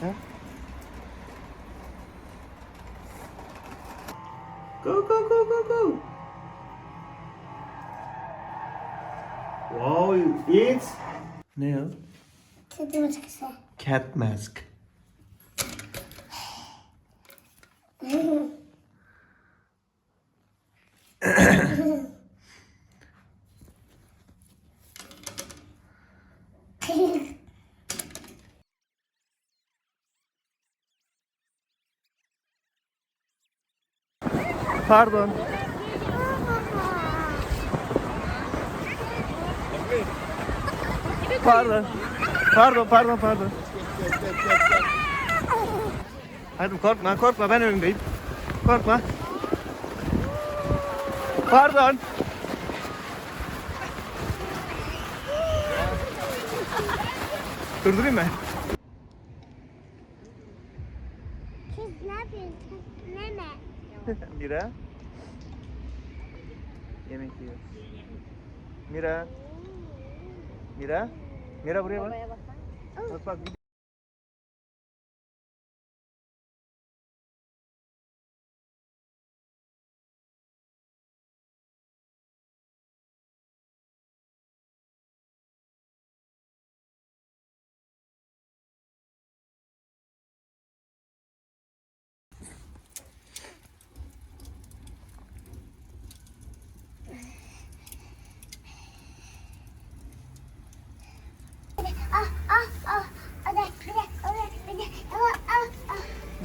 Ha? Go go go go go. Wow, it's ne o? Kedi maskesi. Cat mask. Pardon. Pardon. Pardon, pardon, pardon. Hadi korkma, korkma ben önündeyim. Korkma. Pardon. Durdurayım mı? Kız ne yapıyorsun? Neme. Mira. Yemek yiyor. Mira. Mira. Mira buraya bak. Bak bak.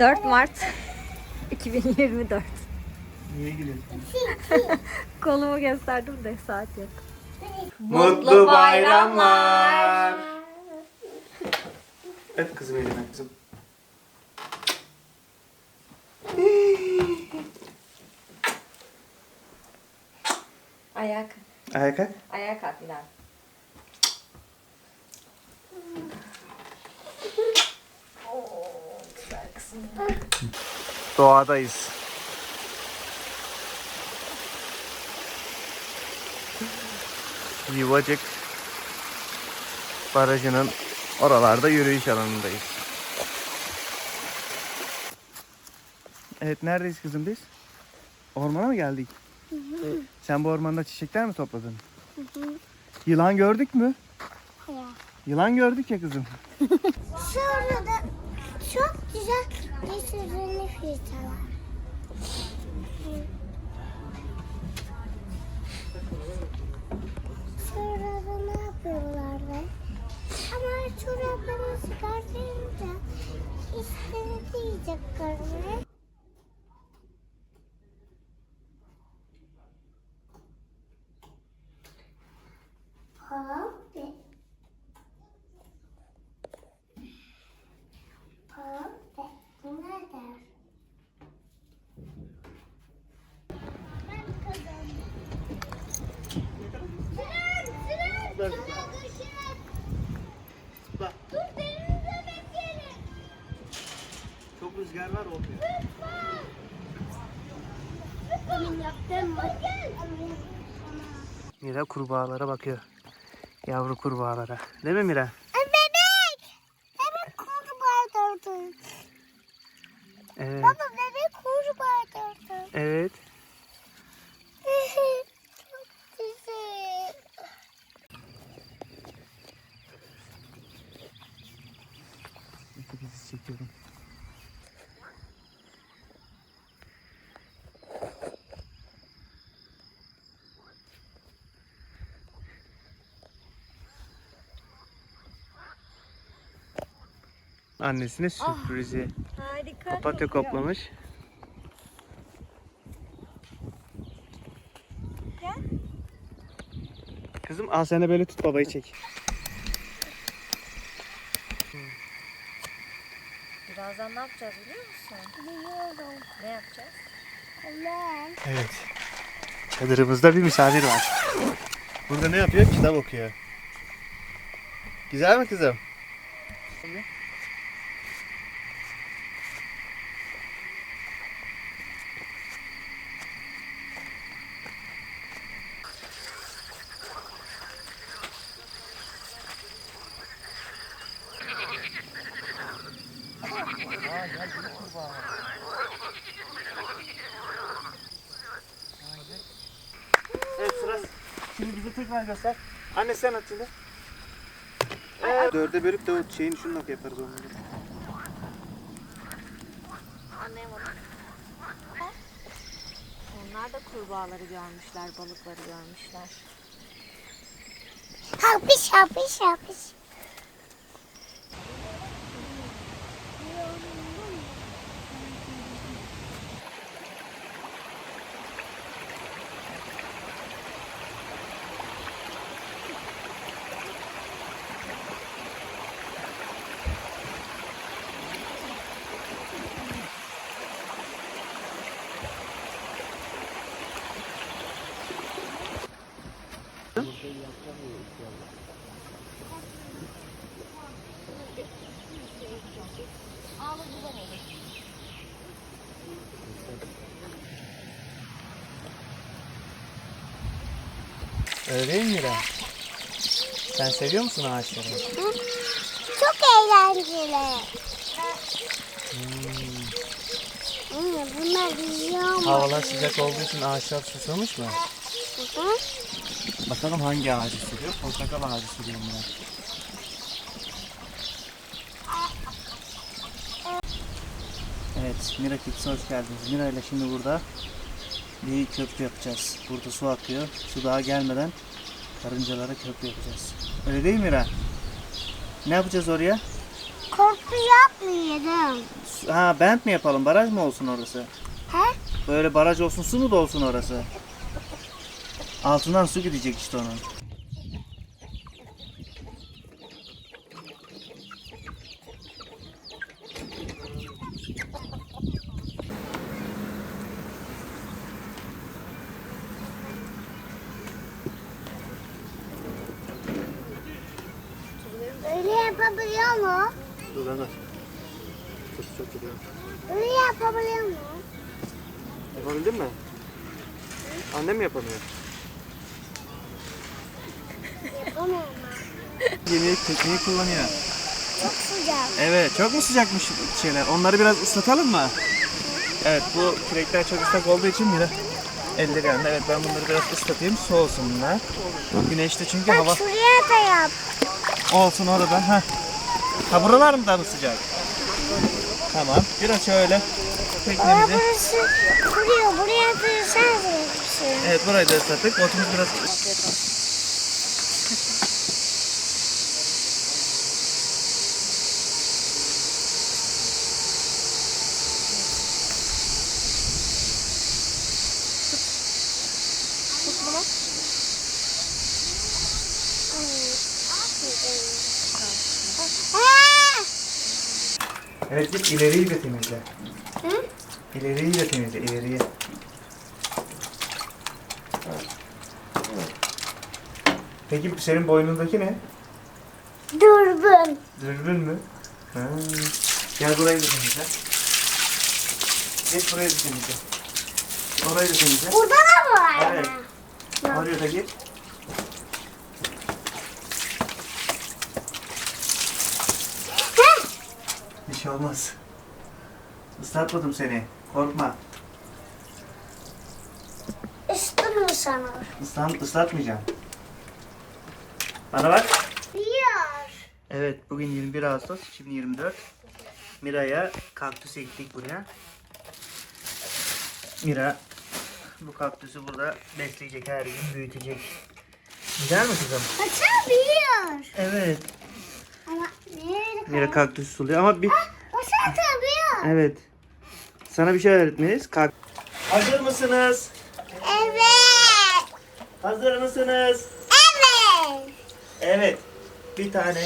4 Mart 2024. Niye gülüyorsun? Kolumu gösterdim de saat yok. Mutlu bayramlar. Öp kızım elinden kızım. Ayak. Ayağa kalk. Ayağa kalk Bilal. Doğadayız. Yuvacık Barajı'nın oralarda yürüyüş alanındayız. Evet neredeyiz kızım biz? Ormana mı geldik? Sen bu ormanda çiçekler mi topladın? Yılan gördük mü? Hayır. Yılan gördük ya kızım. Sonra da çok güzel yeşilli filtreler. Sonra da ne yapıyorlardı? Ama çoraplarını çıkartınca istediği yiyeceklerini Hop. Hop. Bu nedir? Ben kazandım. Sıram, sıram, Dur. sıram, sıram. Bak Dur, denizde bekleyelim. çok rüzgar var olmuyor. Benim yaptığım bak. Mira kurbağalara bakıyor. Yavru kurbağalara. Değil mi Mira? Bebek. Bebek kurbağa durdu. Evet. Baba bebek kurbağa durdu. Evet. Çok güzel. Bizi çekiyorum. Annesine sürprizi. Harika. Papatya koplamış. Gel. Kızım al sen de böyle tut babayı çek. Birazdan ne yapacağız biliyor musun? Biliyorum. Ne yapacağız? Ben. Evet. Çadırımızda bir misafir var. Burada ne yapıyor? Kitap okuyor. Güzel mi kızım? Aa Tekrar göster. Anne sen at şimdi. Evet. Dörde bölüp de o şeyin şununla yaparız onları. Anlayamadım. Onlar da kurbağaları görmüşler, balıkları görmüşler. Hapış hapış hapış. Öyle değil mi Mira? Sen seviyor musun ağaçları? Çok eğlenceli. Hmm, bunlar yiyor mu? Havalar sıcak olduğu için ağaçlar susamış mı? Hı hı. Bakalım hangi ağacı sürüyor? Portakal ağacı sürüyor Mira. Evet, Mira Kids'e hoş geldiniz. Mira ile şimdi burada bir köprü yapacağız. Burada su akıyor. Su daha gelmeden karıncalara köprü yapacağız. Öyle değil mi Mira? Ne yapacağız oraya? Korku yapmayalım. Ha, bent mi yapalım? Baraj mı olsun orası? He? Böyle baraj olsun, su mu dolsun orası? Altından su gidecek işte onun. Öyle yapabiliyor mu? Dur lan Çok çok gidiyor. Öyle yapabiliyor mu? Yapabildin mi? Annem mi yapamıyor? Yapamıyor mu? Yeni tekniği kullanıyor. Çok sıcak. Evet, çok mu sıcakmış şeyler? Onları biraz ıslatalım mı? Evet, bu kürekler çok ıslak olduğu için Mira elleri yandı. Evet, ben bunları biraz ıslatayım, soğusun bunlar. Güneşte çünkü hava Bak şuraya da yap. olsun orada. Ha. Ha buralar mı daha mı sıcak? Tamam, biraz şöyle Oraya teknemizi. burası kuruyor. Buraya da yapmışsın. Evet, burayı da ıslattık. Otumuz biraz Evet, git ileriyi de temizle. Hı? İleriyi de temizle, ileriyi. Peki senin boynundaki ne? Dürbün. Dürbün mü? Ha. Gel burayı da temizle. Geç burayı da temizle. Orayı da temizle. Burada da mı var? Evet. Oraya da git. Şey olmaz. Islatmadım seni. Korkma. Üstün mü sanır? Islan, ıslatmayacağım. Bana bak. Biliyor. Evet bugün 21 Ağustos 2024. Mira'ya kaktüs ektik buraya. Mira bu kaktüsü burada besleyecek her gün büyütecek. Güzel mi kızım? Hasan biliyor. Evet. Ama nerede Mira kaktüs suluyor ama bir... Hasan biliyor. Evet. Sana bir şey öğretmeliyiz. Kalk. Hazır mısınız? Evet. Hazır mısınız? Evet. Evet. Bir tane.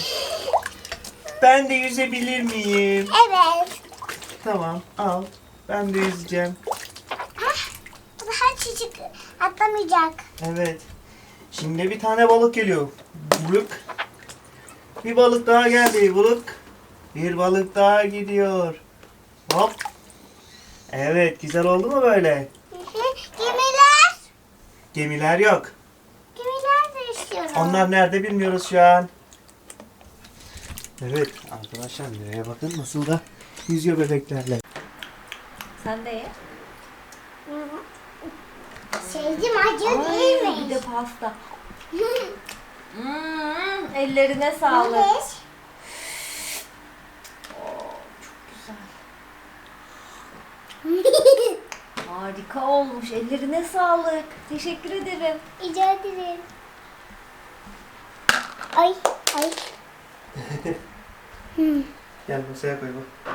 Ben de yüzebilir miyim? Evet. Tamam al. Ben de yüzeceğim. Hah. Daha çocuk atlamayacak. Evet. Şimdi bir tane balık geliyor. Buluk. Bir balık daha geldi. Buluk. Bir balık daha gidiyor. Hop. Evet güzel oldu mu böyle? Hı hı. Gemiler. Gemiler yok. Gemiler de istiyorum. Onlar nerede bilmiyoruz şu an. Evet arkadaşlar nereye bakın nasıl da yüzüyor bebeklerle. Sen de ye. Sevdim acı değil Ay, bir mi? de pasta. Hmm, ellerine sağlık. Evet. Harika olmuş. Ellerine sağlık. Teşekkür ederim. Rica ederim. Ay ay. Gel masaya koy bak.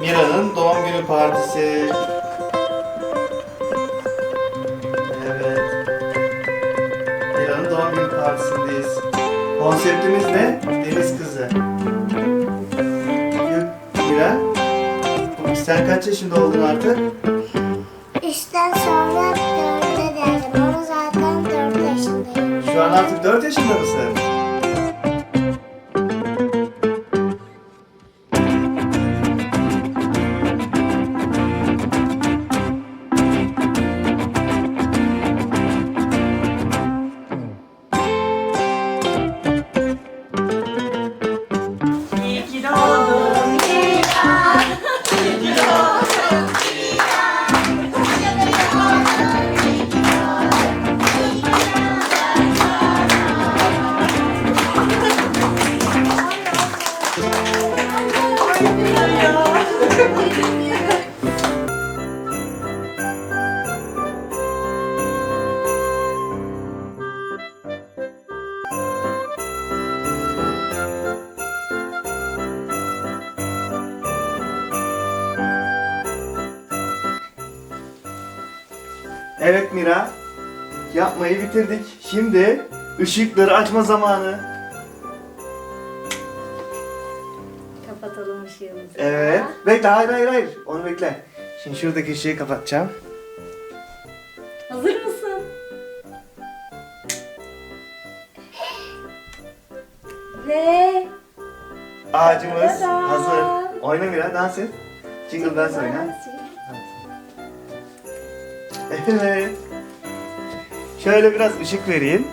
Mira'nın doğum günü partisi. Evet. Mira'nın doğum günü partisindeyiz. Konseptimiz ne? Deniz kızı. Mira, sen kaç yaşında oldun artık? Üçten sonra dörde derdim ama zaten dört yaşındayım. Şu an artık 4 yaşında mısın? Evet Mira. Yapmayı bitirdik. Şimdi ışıkları açma zamanı. Kapatalım ışığımızı. Evet. Bekle hayır hayır hayır. Onu bekle. Şimdi şuradaki ışığı kapatacağım. Hazır mısın? Ve Ağacımız Tada! hazır. Oyna Mira dans et. Jingle dance oyna. Şöyle biraz ışık vereyim.